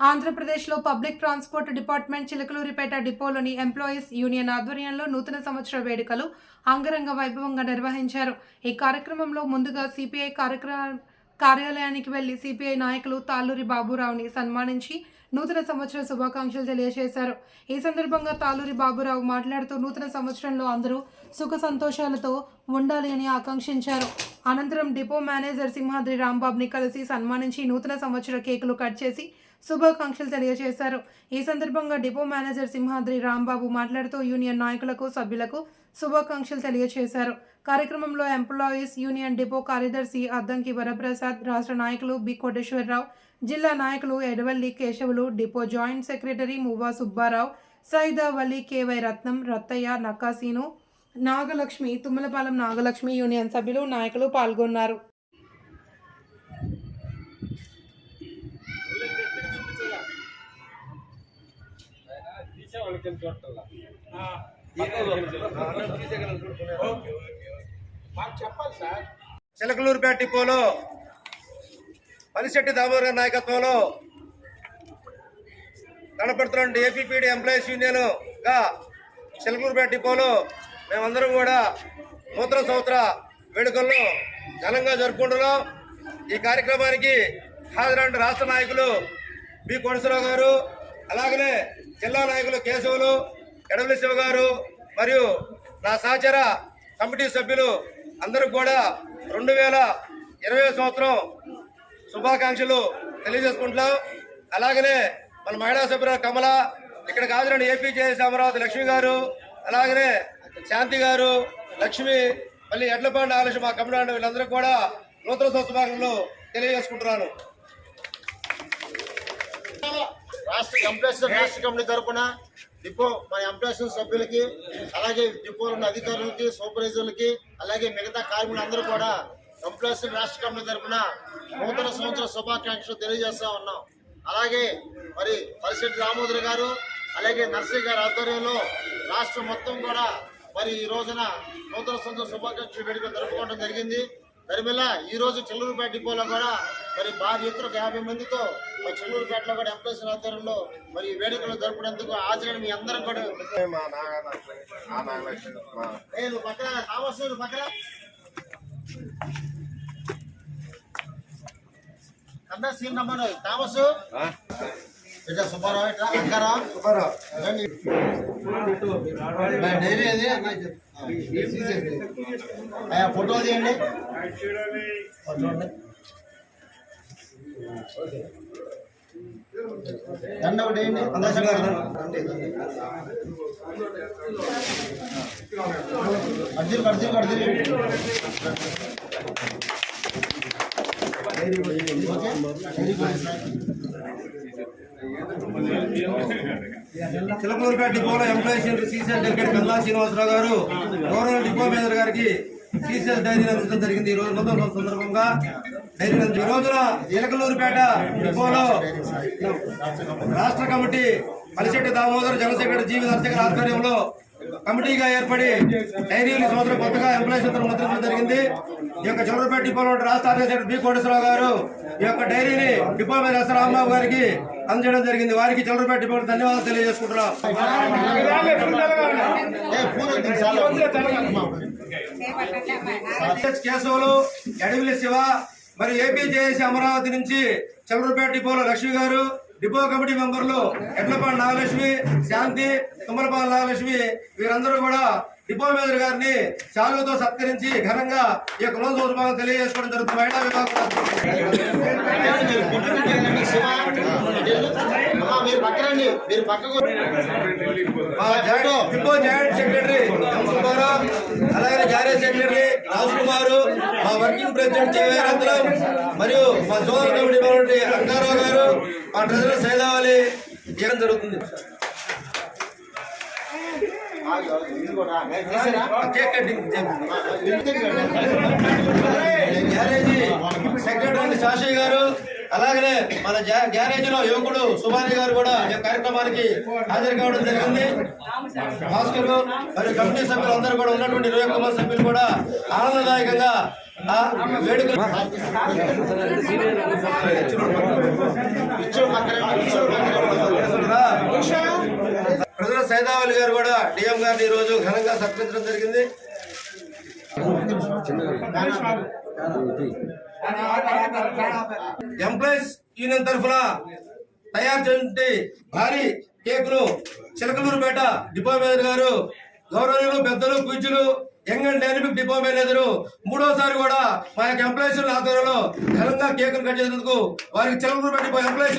ఆంధ్రప్రదేశ్లో public transport department Chilakaluripet డిపోలోని employees union ఆధ్వర్యంలో నూతన సంవత్సర వేడుకలు అంగరంగ వైభవంగా నిర్వహించారు. ఈ కార్యక్రమంలో ముందుగా సిపిఐ కార్యక్రమ కార్యాలయానికి వెళ్ళి సిపిఐ నాయకులు తాళ్ళూరి బాబురావుని సన్మానించి నూతన సంవత్సర శుభాకాంక్షలు తెలియజేశారు. ఈ సందర్భంగా తాళ్ళూరి బాబురావు మాట్లాడుతూ నూతన సంవత్సరంలో అందరూ సుఖ సంతోషాలతో ఉండాలి అని ఆకాంక్షించారు. అనంతరం డిపో మేనేజర్ సింహాద్రి రాంబాబుని కలిసి సన్మానించి నూతన సంవత్సర కేకులు కట్ చేసి శుభాకాంక్షలు తెలియజేశారు. ఈ సందర్భంగా డిపో మేనేజర్ సింహాద్రి రాంబాబు మాట్లాడుతూ యూనియన్ నాయకులకు సభ్యులకు శుభాకాంక్షలు తెలియజేశారు. కార్యక్రమంలో ఎంప్లాయీస్ యూనియన్ డిపో కార్యదర్శి అద్దంకి వరప్రసాద్ రాష్ట్ర నాయకులు బి కోటేశ్వరరావు జిల్లా నాయకులు Edavalli Kesavulu depot joint secretary Muvva Subbarao Saidavalli K Y Ratnam Rattaiah Nakkaseenu Nagalakshmi Tummalapalem Nagalakshmi union సభ్యులు నాయకులు పాల్గొన్నారు. చిలకలూరుపేట డిపోలో పనిశెట్టి దామోదర్ గారి నాయకత్వంలో కనపడుతున్న ఏపీపీడీ ఎంప్లాయీస్ యూనియన్గా చిలకలూరుపేట డిపోలో మేమందరం కూడా నూతన సంవత్సర వేడుకలను ఘనంగా జరుపుకుంటున్నాం. ఈ కార్యక్రమానికి హాజరైన రాష్ట్ర నాయకులు బి కోటేశ్వరరావు గారు అలాగనే జిల్లా నాయకులు కేశవులు ఎడవలి శివ గారు మరియు నా సహచర కమిటీ సభ్యులు అందరూ కూడా రెండు వేల ఇరవై సంవత్సరం శుభాకాంక్షలు తెలియజేసుకుంటున్నాం. అలాగనే మన మహిళా సభ్యురాలు కమల ఇక్కడికి హాజరైన ఏపీ జేఎస్ అమరావతి లక్ష్మి గారు అలాగనే శాంతి గారు లక్ష్మి మళ్ళీ ఎడ్లపాండ ఆలస్యం మా కమిటీ వీళ్ళందరూ కూడా నూతన శుభాకాంక్షలు తెలియజేసుకుంటున్నాను. రాష్ట్ర ఎంప్లాయీస్ రాష్ట్ర కమిటీ తరఫున డిపో మన ఎంప్లాయీస్ సభ్యులకి అలాగే డిపోలో ఉన్న అధికారులకి సూపర్వైజర్లకి అలాగే మిగతా కార్మికులందరూ కూడా ఎంప్లాయీస్ రాష్ట్ర కమిటీ తరఫున నూతన సంవత్సర శుభాకాంక్షలు తెలియజేస్తా ఉన్నాం. అలాగే మరి పరిశెట్టి రామోదర్ గారు అలాగే నర్సయ్య గారి ఆధ్వర్యంలో రాష్ట్రం మొత్తం కూడా మరి ఈ రోజున నూతన సంవత్సర శుభాకాంక్షలు వేడుకలు జరుపుకోవడం జరిగింది. దరిమిల్ల ఈ రోజు చిల్లూరుపేట డిపోలో కూడా మరి భారీ ఎత్తున యాభై మందితో మరి చెల్లూరుపేటలో కూడా ఎంప్లాయీస్ ఆధ్వర్యంలో మరి వేడుకలు జరుపుకునేందుకు హాజరైన మీ అందరం కూడా మా నువ్వు పక్కన అన్నా సీన్ నమ్మను థామస్ ఇట్లా సుబ్బారావు ఇట్లా అంకారావు రండి. నా డైరీ అది అన్నా చెప్పు. ఆ, తీసేయండి. అయ్యా ఫోటో తీయండి ఉండి. దండ ఒకటి అర్జున్ అర్జున్ అర్జున్ డిపోలో employees CC delegate Kalla Srinivasarao garu governor depot manager గారికి సీసీఎల్ డైరీ అందించడం జరిగింది ఈ రోజు నూతన సందర్భంగా. డైరీ ఈ రోజున చిలకలూరుపేట డిపోలో రాష్ట్ర committee Palisetti Damodar general secretary G V Narasekhar ఆధ్వర్యంలో కమిటీగా ఏర్పడి డైరీలు సంవత్సరం కొత్తగా ఎంప్లాయీస్ అందరూ ముద్రించడం జరిగింది. ఈ యొక్క చంద్రపేట డిపోలో రాష్ట్ర అధ్యక్షుడు బి కోటేశ్వరరావు గారు ఈ యొక్క డైరీని డిపో మీద ఎస్ రాంబాబు గారికి అందజేయడం జరిగింది. వారికి చంద్రపేట డిపో ధన్యవాదాలు తెలియజేసుకుంటున్నాం. కేశవులు ఎడవిలి శివ మరి ఏపీ జేఏసీ అమరావతి నుంచి చంద్రపేట డిపోలో లక్ష్మి గారు డిపో కమిటీ మెంబర్లు ఎడ్లపాడు నాగలక్ష్మి శాంతి తుమ్మలపాడు నాగలక్ష్మి వీరందరూ కూడా డిపో మేనేజర్ గారిని శాలువతో సత్కరించి ఘనంగా ఈ యొక్క రోజు ఉద్భాగం తెలియజేసుకోవడం జరుగుతుంది. మహిళా విభాగం డిపో జాయింట్ సెక్రటరీ ఎం అలాగే జారీ సెక్రటరీ రాజ్ కుమార్ మా వర్కింగ్ ప్రెసిడెంట్ జయవీరంద్రం మరియు మా జోనల్ కమిటీ మెంబర్ అంకారావు గారు మా ట్రెజరర్ సైదావలి చేయడం జరుగుతుంది గ్యారేజీ సెక్రటరీ శాషయ్య గారు అలాగనే మన గ్యారేజ్లో యువకుడు సుమారి గారు కూడా ఈ కార్యక్రమానికి హాజరు కావడం జరిగింది. భాస్కర్ మరియు కమిటీ సభ్యులు అందరూ కూడా ఉన్నటువంటి ఇరవై ఒక్క మంది సభ్యులు కూడా ఆనందదాయకంగా ఆ వేడుక ప్రజల సైదావళి గారు కూడా డిఎం గారిని ఈ రోజు ఘనంగా సత్కరించడం జరిగింది. ఎంప్లాయీస్ యూనియన్ తరఫున తయారు చేసి భారీ కేకును చిలకలూరుపేట డిపో మేనేజర్ గారు గౌరవనీయులు పెద్దలు పూజ్యులు young and dynamic depot manager మూడోసారి కూడా మా యొక్క ఎంప్లాయీస్ ఆధ్వర్యంలో ఘనంగా కేకును కట్ చేసినందుకు వారికి చిలకలూరుపేట డిపో ఎంప్లాయీస్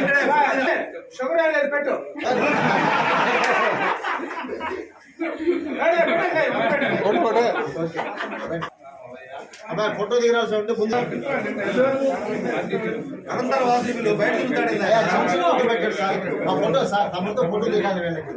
ఇక్కడే షుగర్ అనేది పెట్టు అబ్బాయి ఫోటో దిగరాల్సి ఉంటే ముందు. అనంతర వాసీకులు బయట పెట్టాడు సార్ మా ఫోటో సార్ తమతో ఫోటో దిగాలి వీళ్ళకి.